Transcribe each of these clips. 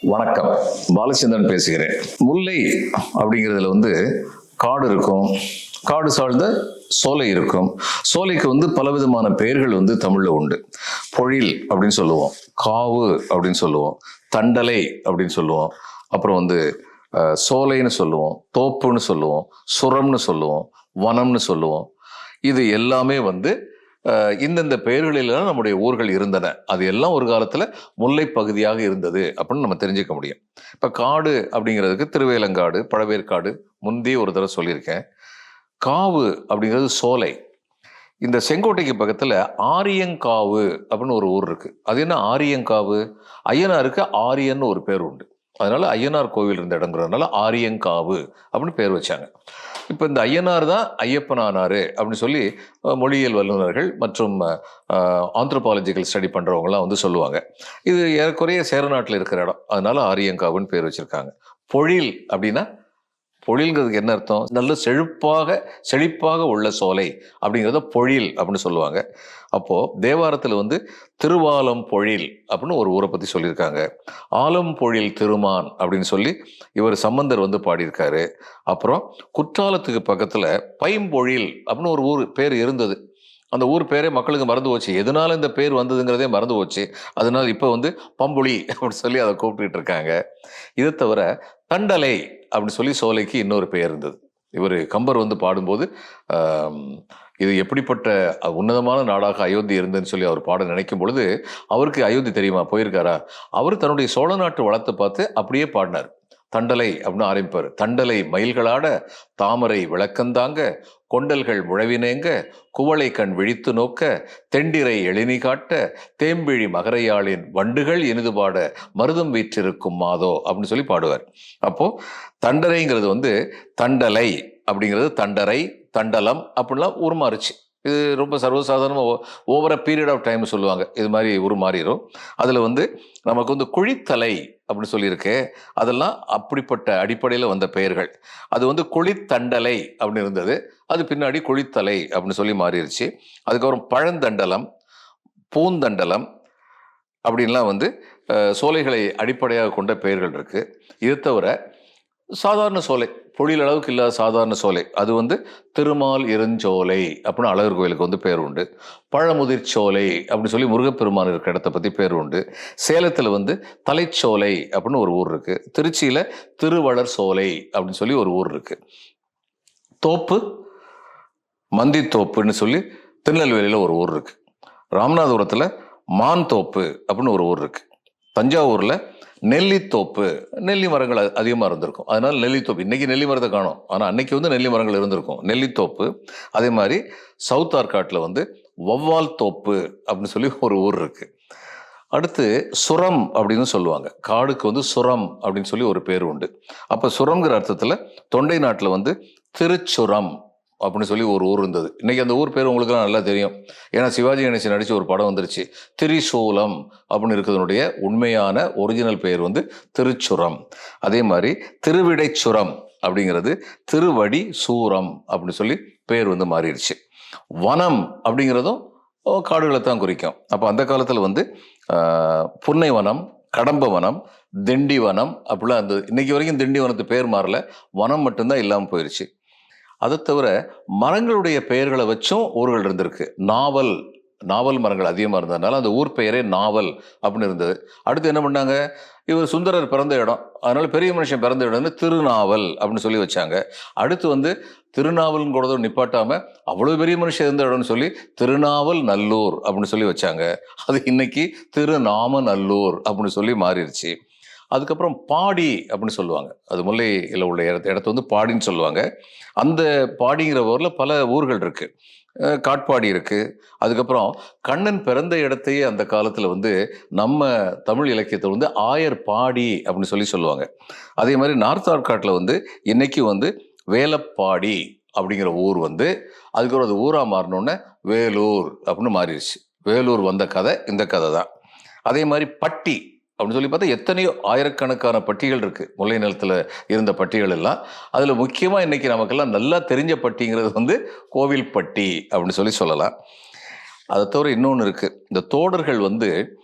வணக்கம். பாலச்சந்திரன் பேசுகிறேன். முல்லை அப்படிங்கிறதுல வந்து காடு இருக்கும். காடு சார்ந்த சோலை இருக்கும். சோலைக்கு வந்து பலவிதமான பெயர்கள் வந்து தமிழில் உண்டு. பொழில் அப்படின்னு சொல்லுவோம். காவு அப்படின்னு சொல்லுவோம். தண்டலை அப்படின்னு சொல்லுவோம். அப்புறம் வந்து சோலைன்னு சொல்லுவோம். தோப்புன்னு சொல்லுவோம். சுரம்னு சொல்லுவோம். வனம்னு சொல்லுவோம். இது எல்லாமே வந்து இந்தந்த பெயர்களிலாம் நம்முடைய ஊர்கள் இருந்தன. அது எல்லாம் ஒரு காலத்தில் முல்லை பகுதியாக இருந்தது அப்படின்னு நம்ம தெரிஞ்சுக்க முடியும். இப்போ காடு அப்படிங்கிறதுக்கு திருவேலங்காடு பழவேற்காடு முந்தைய ஒரு தடவை சொல்லியிருக்கேன். காவு அப்படிங்கிறது சோலை. இந்த செங்கோட்டைக்கு பக்கத்தில் ஆரியங்காவு அப்படின்னு ஒரு ஊர் இருக்குது அது என்ன ஆரியங்காவு? ஐயனாருக்கு ஆரியன்னு ஒரு பேர் உண்டு. அதனால் ஐயனார் கோவில் இருந்த இடங்கிறதுனால ஆரியங்காவு அப்படின்னு பேர் வச்சாங்க. இப்போ இந்த ஐயனார் தான் ஐயப்பனானாரு அப்படின்னு சொல்லி மொழியியல் வல்லுநர்கள் மற்றும் ஆந்த்ரோபாலஜிக்கல் ஸ்டடி பண்ணுறவங்கலாம் வந்து சொல்லுவாங்க. இது ஏறக்குறைய சேரநாட்டில் இருக்கிற இடம். அதனால ஆரியங்காவுன்னு பேர் வச்சிருக்காங்க. பொழில் அப்படின்னா பொழில்ங்கிறதுக்கு என்ன அர்த்தம்? நல்ல செழிப்பாக செழிப்பாக உள்ள சோலை அப்படிங்கிறத பொழில் அப்படின்னு சொல்லுவாங்க. அப்போது தேவாரத்தில் வந்து திருவாலம் பொழில் அப்படின்னு ஒரு ஊரை பற்றி சொல்லியிருக்காங்க. ஆலம் பொழில் திருமான் அப்படின்னு சொல்லி இவர் சம்பந்தர் வந்து பாடியிருக்காரு. அப்புறம் குற்றாலத்துக்கு பக்கத்தில் பைம்பொழில் அப்படின்னு ஒரு ஊர் பேர் இருந்தது. அந்த ஊர் பேரே மக்களுக்கு மறந்து போச்சு. எதனால இந்த பேர் வந்ததுங்கிறதே மறந்து போச்சு. அதனால இப்போ வந்து பம்புளி அப்படின்னு சொல்லி அதை கூப்பிட்டுட்டு இருக்காங்க. இதை தவிர தண்டலை அப்படின்னு சொல்லி சோலைக்கு இன்னொரு பெயர் இருந்தது. இவர் கம்பர் வந்து பாடும்போது இது எப்படிப்பட்ட உன்னதமான நாடாக அயோத்தி இருந்ததுன்னு சொல்லி அவர் பாட நினைக்கும் பொழுது அவருக்கு அயோத்தி தெரியுமா? போயிருக்காரா? அவர் தன்னுடைய சோழ நாட்டு வளத்தை பார்த்து அப்படியே பாடினார். தண்டலை அப்படின்னு ஆரம்பிப்பார். தண்டலை மயில்களாட தாமரை விளக்கந்தாங்க கொண்டல்கள் முழவினேங்க குவளை கண் விழித்து நோக்க தெண்டிரை எழினி காட்ட தேம்பிழி மகரையாளின் வண்டுகள் இனிது பாட மருதம் வீற்றிருக்கும் மாதோ அப்படின்னு சொல்லி பாடுவார். அப்போ தண்டரைங்கிறது வந்து தண்டலை அப்படிங்கிறது தண்டரை தண்டலம் அப்படிலாம் உருமாறுச்சு. இது ரொம்ப சர்வசாதாரணமாக ஓவர பீரியட் ஆஃப் டைம் சொல்லுவாங்க. இது மாதிரி உருமாறிடும் அதில் வந்து நமக்கு வந்து குழித்தலை அப்படின்னு சொல்லியிருக்கு. அதெல்லாம் அப்படிப்பட்ட அடிப்படையில் வந்த பெயர்கள். அது வந்து குழித்தண்டலை அப்படின்னு இருந்தது. அது பின்னாடி குழித்தலை அப்படின்னு சொல்லி மாறிடுச்சு அதுக்கப்புறம் பழந்தண்டலம் பூந்தண்டலம் அப்படின்லாம் வந்து சோலைகளை அடிப்படையாக கொண்ட பெயர்கள் இருக்குது இது தவிர சாதாரண சோலை பொழில் அளவுக்கு இல்லாத சாதாரண சோலை. அது வந்து திருமால் இருஞ்சோலை அப்படின்னு அழகர் கோயிலுக்கு வந்து பேர் உண்டு. பழமுதிர் சோலை அப்படின்னு சொல்லி முருகப்பெருமான் இருக்கிற இடத்த பற்றி பேர் உண்டு. சேலத்தில் வந்து தலைச்சோலை அப்படின்னு ஒரு ஊர் இருக்குது திருச்சியில் திருவளர் சோலை அப்படின்னு சொல்லி ஒரு ஊர் இருக்குது தோப்பு மந்தித்தோப்புன்னு சொல்லி திருநெல்வேலியில் ஒரு ஊர் இருக்குது ராமநாதபுரத்தில் மான் தோப்பு அப்படின்னு ஒரு ஊர் இருக்குது தஞ்சாவூரில் நெல்லித்தோப்பு நெல்லி மரங்கள் அதிகமாக இருந்திருக்கும். அதனால் நெல்லித்தோப்பு இன்னைக்கு நெல்லி மரத்தை காணும். ஆனால் அன்னைக்கு வந்து நெல்லி மரங்கள் இருந்திருக்கும். நெல்லித்தோப்பு அதே மாதிரி சவுத் ஆர்காட்டில் வந்து வௌவால் தோப்பு அப்படின்னு சொல்லி ஒரு ஊர் இருக்குது அடுத்து சுரம் அப்படின்னு சொல்லுவாங்க. காடுக்கு வந்து சுரம் அப்படின்னு சொல்லி ஒரு பேர் உண்டு. அப்போ சுரம்ங்கிற அர்த்தத்தில் தொண்டை நாட்டில் வந்து திருச்சுரம் அப்படின்னு சொல்லி ஒரு ஊர் இருந்தது. இன்றைக்கி அந்த ஊர் பேர் உங்களுக்குலாம் நல்லா தெரியும். ஏன்னா சிவாஜி கணேசன் நடித்து ஒரு படம் வந்துருச்சு. திரிசூலம் அப்படின்னு இருக்கிறதுனுடைய உண்மையான ஒரிஜினல் பெயர் வந்து திருச்சுரம். அதே மாதிரி திருவிடைச்சுரம் அப்படிங்கிறது திருவடி சூரம் அப்படின்னு சொல்லி பேர் வந்து மாறிடுச்சு. வனம் அப்படிங்கிறதும் காடுகளை தான் குறிக்கும். அப்போ அந்த காலத்தில் வந்து புன்னை வனம் கடம்ப வனம் திண்டி வனம் அப்படிலாம் அந்த இன்னைக்கு வரைக்கும் திண்டி வனத்து பேர் மாறல. வனம் மட்டும்தான் இல்லாமல் போயிடுச்சு அதை தவிர மரங்களுடைய பெயர்களை வச்சும் ஊர்கள் இருந்திருக்கு. நாவல் நாவல் மரங்கள் அதிகமாக இருந்ததுனால அந்த ஊர் பெயரே நாவல் அப்படின்னு இருந்தது. அடுத்து என்ன பண்ணாங்க? இவர் சுந்தரர் பிறந்த இடம். அதனால பெரிய மனுஷன் பிறந்த இடம்னு திருநாவல் அப்படின்னு சொல்லி வச்சாங்க. அடுத்து வந்து திருநாவல்னு கூட நிப்பாட்டாம அவ்வளோ பெரிய மனுஷன் இருந்த இடம்னு சொல்லி திருநாவல் நல்லூர் அப்படின்னு சொல்லி வச்சாங்க. அது இன்னைக்கு திருநாம நல்லூர் அப்படின்னு சொல்லி மாறிடுச்சு. அதுக்கப்புறம் பாடி அப்படின்னு சொல்லுவாங்க. அது முல்லையில் உள்ள இடத்த இடத்த வந்து பாடின்னு சொல்லுவாங்க. அந்த பாடிங்கிற ஊரில் பல ஊர்கள் இருக்குது காட்பாடி இருக்குது அதுக்கப்புறம் கண்ணன் பிறந்த இடத்தையே அந்த காலத்தில் வந்து நம்ம தமிழ் இலக்கியத்தை வந்து ஆயர் பாடி அப்படின்னு சொல்லி சொல்லுவாங்க. அதே மாதிரி நார்த் ஆர்காட்டில் வந்து இன்றைக்கி வந்து வேலப்பாடி அப்படிங்கிற ஊர் வந்து அதுக்கப்புறம் அது ஊராக மாறினோடனே வேலூர் அப்படின்னு மாறிடுச்சு. வேலூர் வந்த கதை இந்த கதை தான். அதே மாதிரி பட்டி அப்படின்னு சொல்லி பார்த்தா எத்தனையோ ஆயிரக்கணக்கான பட்டிகள் இருக்குது முல்லை நிலத்தில் இருந்த பட்டிகள் எல்லாம். அதில் முக்கியமாக இன்றைக்கி நமக்கெல்லாம் நல்லா தெரிஞ்ச பட்டிங்கிறது வந்து கோவில் பட்டி அப்படின்னு சொல்லி சொல்லலாம். அதை தவிர இன்னொன்று இருக்குது இந்த தோடர்கள் வந்து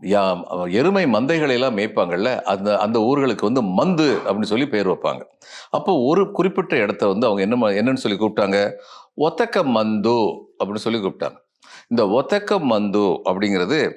யா எருமை மந்தைகளை எல்லாம் மேய்ப்பாங்கல்ல அந்த அந்த ஊர்களுக்கு வந்து மந்து அப்படின்னு சொல்லி பேர் வைப்பாங்க. அப்போ ஒரு குறிப்பிட்ட இடத்த வந்து அவங்க என்ன ம- என்னன்னு சொல்லி கூப்பிட்டாங்க? ஒத்தக்க மந்து அப்படின்னு சொல்லி கூப்பிட்டாங்க. இந்த ஒத்தக்க மந்து அப்படிங்கிறது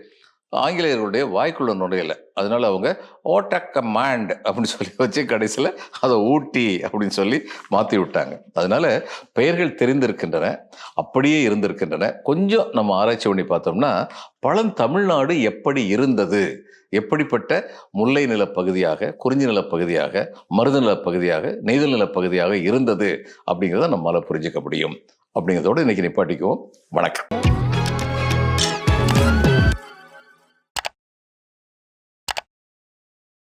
ஆங்கிலேயர்களுடைய வாய்க்குள்ள நுழையல. அதனால அவங்க ஓட்ட கமாண்ட் அப்படின்னு சொல்லி வச்சு கடைசியில் அதை ஊட்டி அப்படின்னு சொல்லி மாற்றி விட்டாங்க. அதனால பெயர்கள் தெரிந்திருக்கின்றன அப்படியே இருந்திருக்கின்றன. கொஞ்சம் நம்ம ஆராய்ச்சி பண்ணி பார்த்தோம்னா பழந்தமிழ்நாடு எப்படி இருந்தது? எப்படிப்பட்ட முல்லை நிலப்பகுதியாக குறிஞ்சி நிலப்பகுதியாக மருத நிலப்பகுதியாக நெய்தல் நிலப்பகுதியாக இருந்தது அப்படிங்கிறத நம்மளால் புரிஞ்சுக்க முடியும். அப்படிங்கிறதோடு இன்னைக்கு நிப்பாட்டிக்குவோம். வணக்கம்.